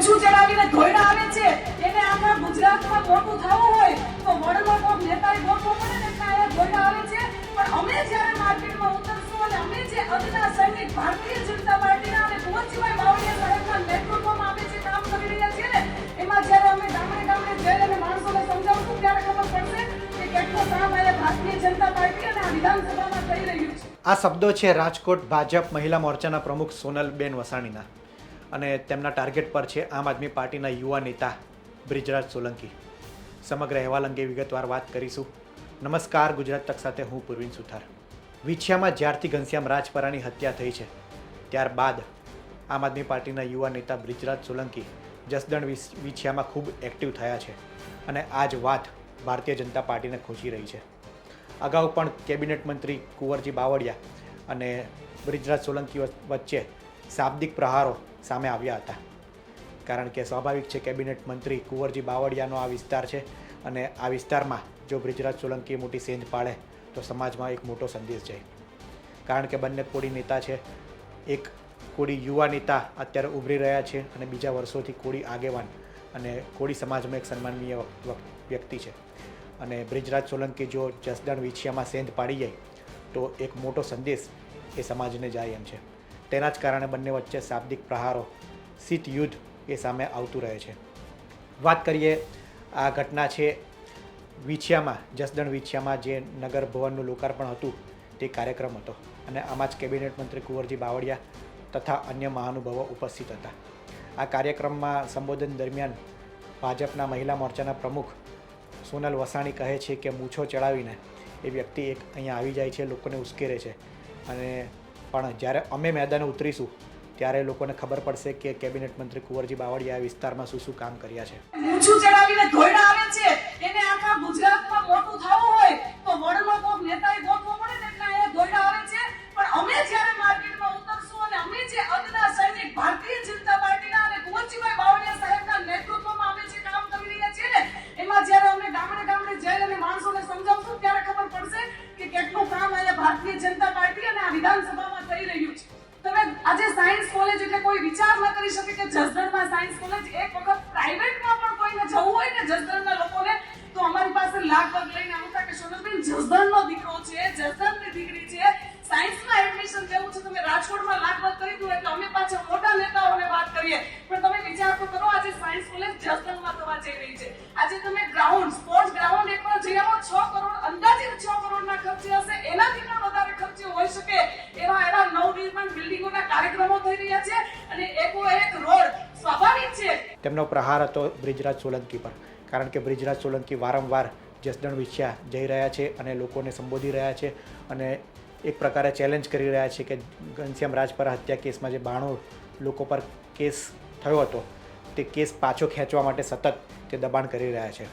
મૂછું ચડાવીને ધોઈડા આવે છે, એને આપણા ગુજરાતમાં મોટું થવું હોય તો વડલો કોક નેતાએ ગોઠવો પડે ને અહીંયા ધોઈડા આવે છે. પણ અમે જ્યારે માર્કેટમાં ઉતરશું અને અમે જે અદના સૈનિક ભારતીય જનતા પાર્ટીના અને કુંવરજીભાઈ બાવળીયા સાહેબના નેતૃત્વમાં અમે જે કામ કરી રહ્યા છીએ ને, એમાં જ્યારે અમે ગામડે ગામડે જઈને અને માણસોને સમજાવશું, ત્યારે ખબર પડશે કે કેટલો કામ આજે ભારતીય જનતા પાર્ટી અને આ વિધાનસભામાં થઈ રહ્યું છે. આ શબ્દો છે રાજકોટ ભાજપ મહિલા મોરચાના પ્રમુખ સોનલબેન વસાણીના. અને તેમના ટાર્ગેટ પર છે આમ આદમી પાર્ટીના યુવા નેતા બ્રિજરાજ સોલંકી. સમગ્ર અહેવાલ અંગે વિગતવાર વાત કરીશું. નમસ્કાર, ગુજરાત તક સાથે હું પૂર્વિન સુથાર. વિછિયામાં જ્યારથી ઘનશ્યામ રાજપરાની હત્યા થઈ છે, ત્યારબાદ આમ આદમી પાર્ટીના યુવા નેતા બ્રિજરાજ સોલંકી જસદણ વિછિયામાં ખૂબ એક્ટિવ થયા છે અને આ જ વાત ભારતીય જનતા પાર્ટીને ખુશી રહી છે. અગાઉ પણ કેબિનેટ મંત્રી કુંવરજી બાવળિયા અને બ્રિજરાજ સોલંકી વચ્ચે શાબ્દિક પ્રહારો સામે આવ્યા હતા. કારણ કે સ્વાભાવિક છે કેબિનેટ મંત્રી કુંવરજી બાવળિયાનો આ વિસ્તાર છે અને આ વિસ્તારમાં જો બ્રિજરાજ સોલંકી મોટી સેંધ પાડે, તો સમાજમાં એક મોટો સંદેશ જાય. કારણ કે બંને કોળી નેતા છે. એક કોળી યુવા નેતા અત્યારે ઉભરી રહ્યા છે અને બીજા વર્ષોથી કોળી આગેવાન અને કોળી સમાજમાં એક સન્માનનીય વ્યક્તિ છે. અને બ્રિજરાજ સોલંકી જો જસદણ વિછિયામાં સેંધ પાડી જાય, તો એક મોટો સંદેશ એ સમાજને જાય એમ છે. તેના જ કારણે બંને વચ્ચે શાબ્દિક પ્રહારો, શીત યુદ્ધ એ સામે આવતું રહે છે. વાત કરીએ, આ ઘટના છે વિછિયામાં, જસદણ વિછિયામાં જે નગર ભવનનું લોકાર્પણ હતું તે કાર્યક્રમ હતો અને આમાં જ કેબિનેટ મંત્રી કુંવરજી બાવળિયા તથા અન્ય મહાનુભાવો ઉપસ્થિત હતા. આ કાર્યક્રમમાં સંબોધન દરમિયાન ભાજપના મહિલા મોરચાના પ્રમુખ સોનલ વસાણી કહે છે કે મૂછો ચડાવીને એ વ્યક્તિ એક અહીંયા આવી જાય છે, લોકોને ઉશ્કેરે છે અને પણ જ્યારે અમે મેદાને ઉતરીશું, ત્યારે લોકોને ખબર પડશે કે કેબિનેટ મંત્રી કુંવરજી બાવળિયા આ વિસ્તારમાં શું શું કામ કર્યા છે. મૂછું ચડાવીને ધોઈડા આવે છે. એને આખા ગુજરાતમાં મોટું થવું હોય, તો વડલો કોક નેતાએ ગોતવો પડે ને એટલે અહીંયા ધોઈડા આવે છે. પણ અમે જ્યારે માર્કેટમાં ઉતરશું અને અમે જે અદના સૈનિક ભારતીય જનતા પાર્ટીના અને કુંવરજીભાઈ બાવળિયા સાહેબના નેતૃત્વમાં અમે જે કામ કરી રહ્યા છીએ ને, એમાં જ્યારે અમે ગામડે ગામડે જઈને અને માણસોને સમજાવશું, ત્યારે ખબર પડશે કે કેટલું કામ અહીંયા ભારતીય જનતા પાર્ટી અને આ વિધાનસભામાં કરી શકે કે જસદણમાં સાયન્સ કોલેજ એક વખત પ્રાઇવેટમાં પણ કોઈને જવું હોય ને જસદણના લોકોને, તો અમારી પાસે લાખ પગ લઈને આવતા કે સોનલબેન, જસદણનો દીકરો છે, જસદણની દીકરી છે સાયન્સમાં એડમિશન લેવું છે, તમે રાજકોટમાં લાખ પગ કરી દો એટલે અમે પાછા મોટા નેતાઓને વાત કરીએ. પણ તમે વિચાર તો કરો, આજે સાયન્સ કોલેજ જસદણમાં થવા જઈ રહી છે. આજે તમે ગ્રાઉન્ડ એકવાર જઈ આવો છ કરોડ અંદાજિત છ કરોડના ખર્ચે હશે એનાથી પણ વધારે ખર્ચે હોઈ શકે એવા એવા નવનિર્માણ બિલ્ડિંગોના કાર્યક્રમો થઈ રહ્યા છે અને એકો એક રોડ સ્વાભાવિક છે તેમનો પ્રહાર હતો બ્રિજરાજ સોલંકી પર. કારણ કે બ્રિજરાજ સોલંકી વારંવાર જસદણ વિછ્યા જઈ રહ્યા છે અને લોકોને સંબોધી રહ્યા છે અને એક પ્રકારે ચેલેન્જ કરી રહ્યા છે કે ઘનશ્યામ રાજપરા હત્યા કેસમાં જે બાણું લોકો પર કેસ થયો હતો, તે કેસ પાછો ખેંચવા માટે સતત તે દબાણ કરી રહ્યા છે.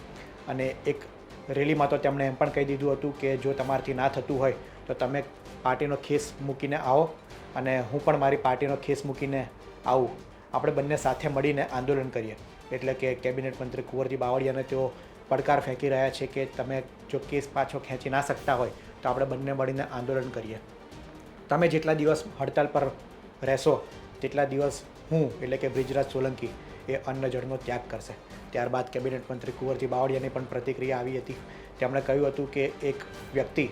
અને એક રેલીમાં તો તેમણે એમ પણ કહી દીધું હતું કે જો તમારાથી ના થતું હોય તો તમે પાર્ટીનો ખેસ મૂકીને આવો અને હું પણ મારી પાર્ટીનો ખેસ મૂકીને આવું. આપણે બંને સાથે મળીને આંદોલન કરીએ. એટલે કે કેબિનેટ મંત્રી કુંવરજી બાવળિયાને તેઓ પડકાર ફેંકી રહ્યા છે કે તમે જો કેસ પાછો ખેંચી ના શકતા હોય, તો આપણે બંને મળીને આંદોલન કરીએ. તમે જેટલા દિવસ હડતાલ પર રહેશો, તેટલા દિવસ હું, એટલે કે બ્રિજરાજ સોલંકી, એ અન્ન જળનો ત્યાગ કરશે. ત્યારબાદ કેબિનેટ મંત્રી કુંવરજી બાવળિયાની પણ પ્રતિક્રિયા આવી હતી. તેમણે કહ્યું હતું કે એક વ્યક્તિ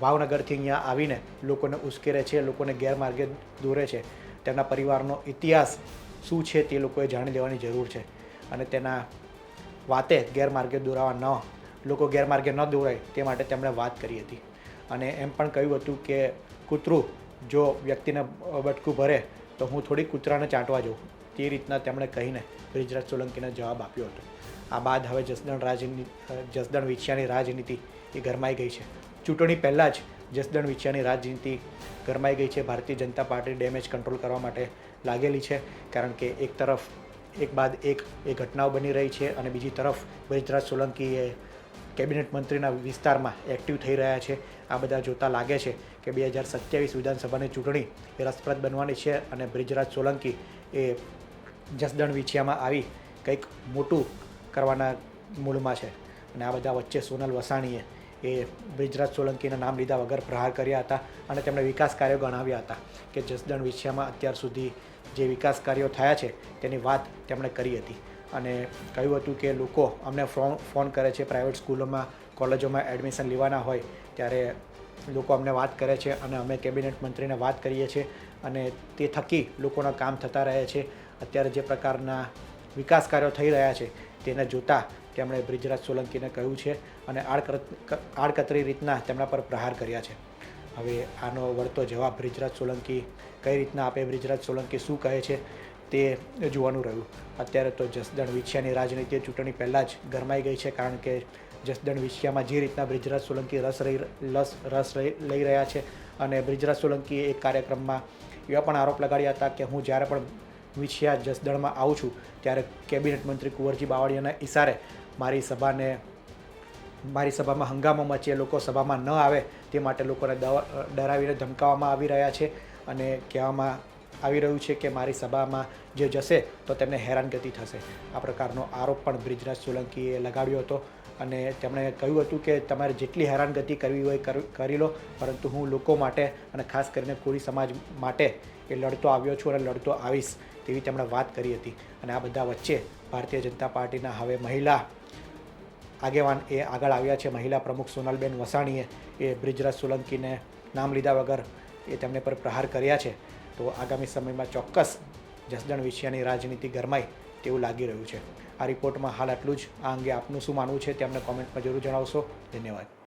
ભાવનગરથી અહીંયા આવીને લોકોને ઉશ્કેરે છે, લોકોને ગેરમાર્ગે દોરે છે. તેમના પરિવારનો ઇતિહાસ શું છે તે લોકોએ જાણી લેવાની જરૂર છે. અને તેના વાતે ગેરમાર્ગે દોરાવા ન, લોકો ગેરમાર્ગે ન દોરાય તે માટે તેમણે વાત કરી હતી. અને એમ પણ કહ્યું હતું કે, કૂતરું, જો વ્યક્તિને બટકું ભરે, તો હું થોડી કૂતરાને ચાંટવા જાઉં. તે રીતના તેમણે કહીને બ્રિજરાજ સોલંકીને જવાબ આપ્યો હતો. આ બાદ હવે જસદણ રાજની જસદણ વિછિયાની રાજનીતિ એ ગરમાઈ ગઈ છે. ચૂંટણી પહેલાં જ જસદણ વિછિયાની રાજનીતિ ગરમાઈ ગઈ છે. Bharatiya Janata party damage control કરવા માટે લાગેલી છે, કારણ કે એક તરફ, એક બાદ એક એ ઘટનાઓ બની રહી છે અને બીજી તરફ બ્રિજરાજ સોલંકી એ કેબિનેટ મંત્રીના વિસ્તારમાં એક્ટિવ થઈ રહ્યા છે. આ બધા જોતા લાગે છે કે બે હજાર સત્યાવીસ વિધાનસભાની ચૂંટણી એ રસપ્રદ બનવાની છે અને બ્રિજરાજ સોલંકી એ જસદણ વિછિયામાં આવી કંઈક મોટું કરવાના મૂળમાં છે. અને આ બધા વચ્ચે સોનલ વસાણીએ એ બ્રિજરાજ સોલંકીના નામ લીધા વગર પ્રહાર કર્યા હતા અને તેમણે વિકાસ કાર્યો ગણાવ્યા હતા કે જસદણ વિછિયામાં અત્યાર સુધી જે વિકાસ કાર્યો થયા છે તેની વાત તેમણે કરી હતી. અને કહ્યું હતું કે લોકો અમને ફોન ફોન કરે છે પ્રાઇવેટ સ્કૂલોમાં, કોલેજોમાં એડમિશન લેવાના હોય ત્યારે લોકો અમને વાત કરે છે અને અમે કેબિનેટ મંત્રીને વાત કરીએ છીએ અને તે થકી લોકોના કામ થતા રહે છે. અત્યારે જે પ્રકારના વિકાસ કાર્યો થઈ રહ્યા છે તેને જોતાં તેમણે બ્રિજરાજ સોલંકીને કહ્યું છે અને આડકત આડકતરી રીતના તેમના પર પ્રહાર કર્યા છે. હવે આનો વળતો જવાબ બ્રિજરાજ સોલંકી કઈ રીતના આપે? બ્રિજરાજ સોલંકી શું કહે છે તે જોવાનું રહ્યું. અત્યારે તો જસદણ વિછિયાની રાજનીતિ ચૂંટણી પહેલાં જ ગરમાઈ ગઈ છે કારણ કે જસદણ વિછિયામાં જે રીતના બ્રિજરાજ સોલંકી રસ રહી લસ રસ લઈ રહ્યા છે અને બ્રિજરાજ સોલંકીએ એક કાર્યક્રમમાં એવા પણ આરોપ લગાડ્યા હતા કે હું જ્યારે પણ વિછિયા જસદણમાં આવું છું ત્યારે કેબિનેટ મંત્રી કુંવરજી બાવળીયાના ઇશારે મારી સભાને, મારી સભામાં હંગામો મચે લોકો સભામાં ન આવે તે માટે લોકોને ડરાવીને ધમકાવવામાં આવી રહ્યા છે અને કહેવામાં આવી રહ્યું છે કે મારી સભામાં જે જશે તો તેમને હેરાનગતિ થશે. આ પ્રકારનો આરોપ પણ બ્રિજરાજ સોલંકીએ લગાવ્યો હતો અને તેમણે કહ્યું હતું કે તમારે જેટલી હેરાનગતિ કરવી હોય કરી લો, પરંતુ હું લોકો માટે અને ખાસ કરીને કોળી સમાજ માટે એ લડતો આવ્યો છું અને લડતો આવીશ તેવી તેમણે વાત કરી હતી. અને આ બધા વચ્ચે ભારતીય જનતા પાર્ટીના હવે મહિલા આગેવાન એ આગળ આવ્યા છે. મહિલા પ્રમુખ સોનલબેન વસાણીએ એ બ્રિજરાજ સોલંકીને નામ લીધા વગર એ તેમને પર પ્રહાર કર્યા છે. તો આગામી સમયમાં ચોક્કસ જસદણ વિષયાની રાજનીતિ ગરમાય તેવું લાગી રહ્યું છે. આ રિપોર્ટમાં હાલ આટલું જ. આ અંગે આપનું શું માનવું છે તે અમને કોમેન્ટમાં જરૂર જણાવશો. ધન્યવાદ.